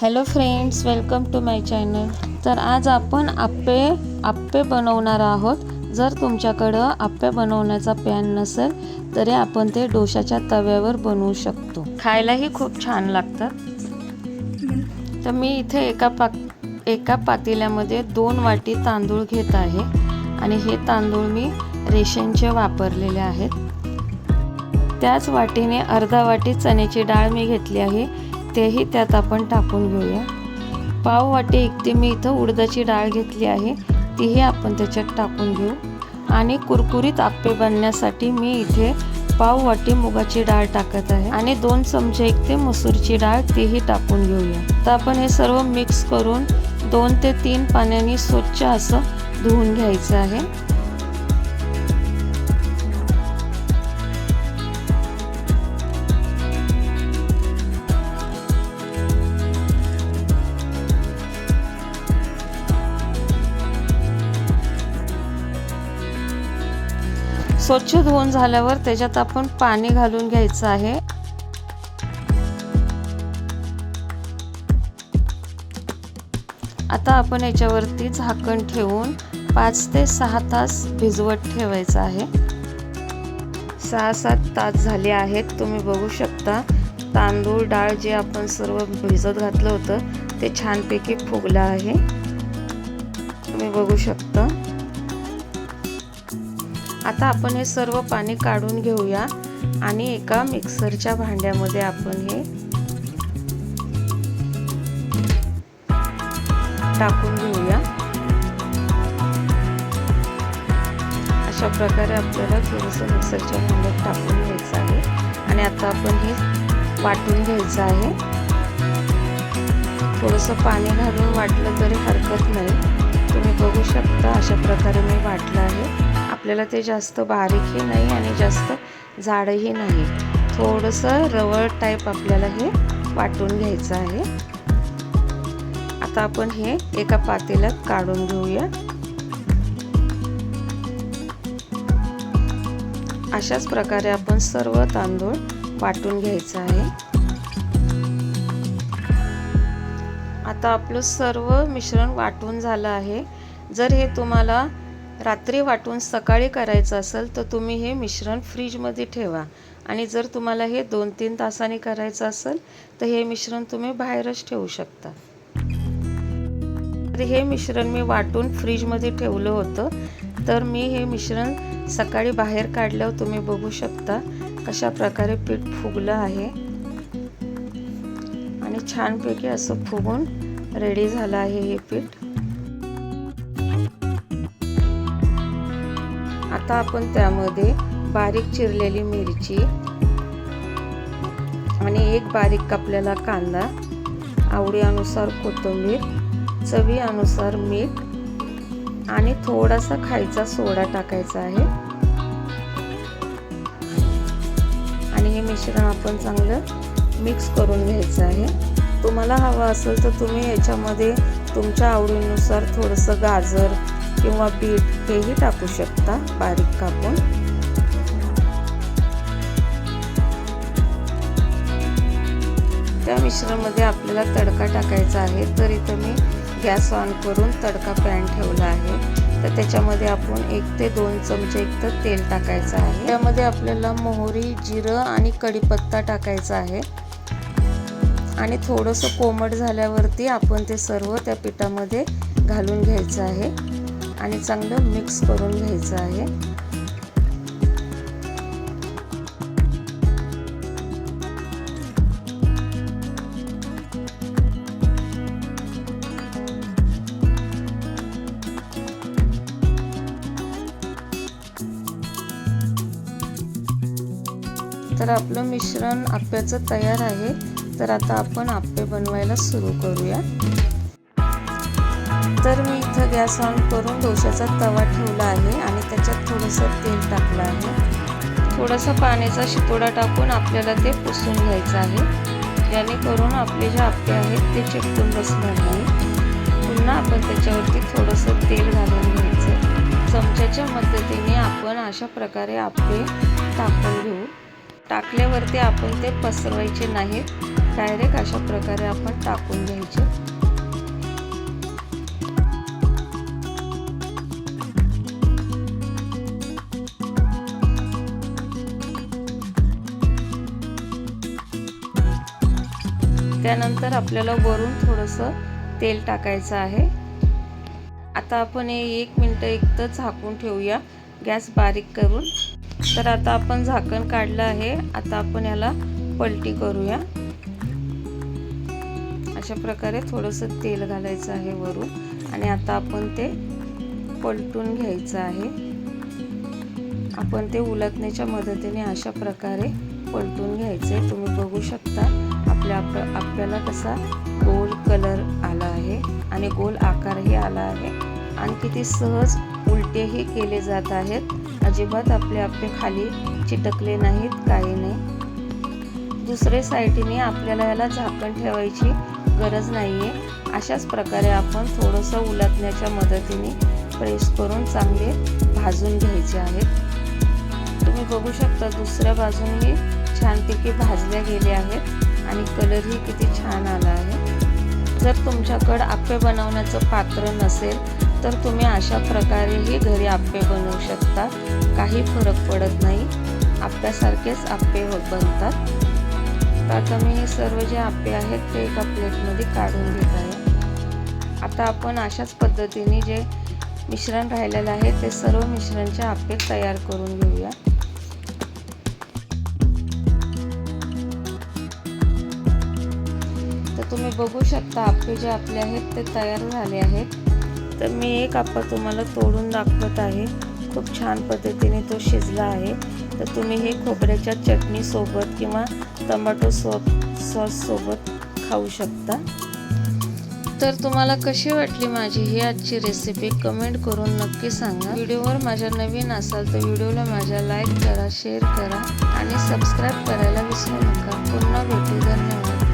Hello friends welcome to my channel तर आज आपण आप्पे आप्पे बनवणार आहोत. जर तुमच्याकडं आप्पे बनवण्याचा पॅन नसेल तरी आपण ते डोशाच्या तव्यावर बनवू शकतो. खायलाही खूप छान लागतात तर मी इथे एका पाक एका पातेल्यामध्ये दोन वाटी तांदूळ घेत आहे. आणि हे तांदूळ मी रेशनचे वापरलेले आहेत. त्याच वाटीने अर्धा वाटी चण्याची डाळ मी घेतली आहे. तेही त्यात आपण टाकून घेऊया. पाव वाटे इतकी मी इथं उडदाची डाळ घेतली आहे तीही आपण त्याच्यात टाकून घेऊ. आणि कुरकुरीत आप्पे बनण्यासाठी मी इथे पाव वाटी मुगाची डाळ टाकत आहे. आणि दोन चमचे एक ते मसूरची डाळ तीही टाकून घेऊया. तर आपण हे सर्व मिक्स करून दोन ते तीन पाण्याने स्वच्छ असं धुवून घ्यायचं आहे. स्वच्छ धुवून झाल्यावर त्याच्यात आपण पाणी घालून घ्यायचं आहे. आता आपण याच्यावरती झाकण ठेवून पाच ते सहा तास भिजवत ठेवायचं आहे. सहा सात तास झाले आहेत तुम्ही बघू शकता. तांदूळ डाळ जे आपण सर्व भिजत घातलं होतं ते छानपैकी फुगलं आहे. तुम्ही बघू शकता. आता आपण हे सर्व पाणी काढून घेऊया आणि एका मिक्सरच्या भांड्यामध्ये आपण हे टाकून घेऊया. अशा प्रकारे आपल्याला थोडंसं मिक्सरच्या भांड्यात टाकून घ्यायचं आहे. आणि आता आपण हे वाटून घ्यायचं आहे. थोडंसं पाणी घालून वाटलं तरी हरकत नाही. तुम्ही बघू शकता अशा प्रकारे मी वाटलं आहे. आपल्याला ते जास्त बारीकही नाही आणि जास्त जाडही नाही. थोडंसं रवळ टाईप आपल्याला हे वाटून घ्यायचं आहे. आता आपण हे एका पातेल्यात काढून घेऊया. अशाच प्रकारे आपण सर्व तांदूळ वाटून घ्यायचं आहे. आता आपलं सर्व मिश्रण वाटून झालं आहे. जर हे तुम्हाला रात्री वाटून सकाळी करायचं असेल तर तुम्ही हे मिश्रण फ्रीजमध्ये ठेवा. आणि जर तुम्हाला हे दोन तीन तासांनी करायचं असेल तर हे मिश्रण तुम्ही बाहेरच ठेवू शकता. हे मिश्रण मी वाटून फ्रीजमध्ये ठेवलं होतं. तर मी हे मिश्रण सकाळी बाहेर काढल्यावर तुम्ही बघू शकता कशा प्रकारे पीठ फुगलं आहे. आणि छानपैकी असं फुगून रेडी झालं आहे हे पीठ. आता आपण त्यामध्ये बारीक चिरलेली मिरची आणि एक बारीक कापलेला कांदा आवडीनुसार कोथिंबीर चवीनुसार मीठ आणि थोडासा खायचा सोडा टाकायचा आहे. आणि हे मिश्रण आपण चांगलं मिक्स करून घ्यायचं आहे. तुम्हाला हवं असेल तर तुम्ही याच्यामध्ये तुमच्या आवडीनुसार थोडंसं गाजर किंवा बीट हेही टाकू शकता. बारीक कापून. त्या मिश्रणामध्ये आपल्याला तडका टाकायचा आहे. तर इथं मी गॅस ऑन करून तडका पॅन ठेवला आहे. तर त्याच्यामध्ये आपण एक ते दोन चमचे एक तर तेल टाकायचं आहे. त्यामध्ये आपल्याला मोहरी जिरं आणि कढीपत्ता टाकायचा आहे. आणि थोडंसं कोमट झाल्यावरती आपण ते सर्व त्या पिठामध्ये घालून घ्यायचं आहे. आणि चांगलं मिक्स करून घ्यायचं आहे. तर आपलं मिश्रण आप्याचं तयार आहे. तर आता आपण आप्पे बनवायला सुरू करूया. तर मी इथं गॅस ऑन करून डोशाचा तवा ठेवला आहे आणि त्याच्यात थोडंसं तेल टाकलं आहे. थोडासा पाण्याचा शितोडा टाकून आपल्याला ते पुसून घ्यायचं आहे. जेणेकरून आपले जे आप्पे आहेत ते चिकटून बसणार नाही. पुन्हा आपण त्याच्यावरती थोडंसं तेल घालून घ्यायचं. चमच्याच्या मदतीने आपण अशा प्रकारे आप्पे टाकून घेऊ. टाकल्यावरती आपण ते पसरवायचे नाहीत. डायरेक्ट अशा प्रकारे आपण टाकून घ्यायचे. त्यानंतर आपल्याला वरून थोडंसं तेल टाकायचं आहे. आता आपण हे एक मिनटं एक तर झाकून ठेवूया. गॅस बारीक करून. तर आता आपण झाकण काढलं आहे. आता आपण याला पलटी करूया. अशा प्रकारे थोडंसं तेल घालायचं आहे वरून. आणि आता आपण ते पलटून घ्यायचं आहे. आपण ते उलटण्याच्या मदतीने अशा प्रकारे पलटून घ्यायचे. तुम्ही बघू शकता. आपल्या आपल्याला कसा गोल कलर आला आहे आणि गोल आकारही आला आहे. आणि किती सहज उलटेही केले जात आहेत. अजिबात आपले आपले खाली चिटकले नाहीत काही नाही. दुसरे साईडने आपल्याला याला झाकण ठेवायची गरज नाही आहे अशाच प्रकारे आपण थोडंसं उलटण्याच्या मदतीने प्रेस करून चांगले भाजून घ्यायचे आहेत. तुम्ही बघू शकता दुसऱ्या बाजूने छानपैकी भाजल्या गेले आहेत आणि कलरही किती छान आला आहे. जर तुमच्याकडं आप्पे बनवण्याचं पात्र नसेल तर तुम्ही अशा प्रकारेही घरी आप्पे बनवू शकता. काही फरक पडत नाही. आप्प्यासारखेच आप्पे हो- बनतात. तर आता मी हे सर्व जे आप्पे आहेत ते एका प्लेटमध्ये काढून घेत आहे. आता आपण अशाच पद्धतीने जे मिश्रण राहिलेलं आहे ते सर्व मिश्रणचे आप्पे तयार करून घेऊया. तुम्ही बघू शकता आप्पे जे आपले आहेत ते तयार झाले आहेत. तर मी एक आप्पा तुम्हाला तोडून दाखवत आहे. खूप छान पद्धतीने तो शिजला आहे. तर तुम्ही हे खोबऱ्याच्या चटणीसोबत किंवा टमाटो सॉ सॉससोबत खाऊ शकता. तर तुम्हाला कशी वाटली माझी ही आजची रेसिपी कमेंट करून नक्की सांगा. व्हिडिओवर माझ्या नवीन असाल तर व्हिडिओला माझ्या लाईक करा शेअर करा आणि सबस्क्राईब करायला विसरू नका. पुन्हा भेटू. धन्यवाद.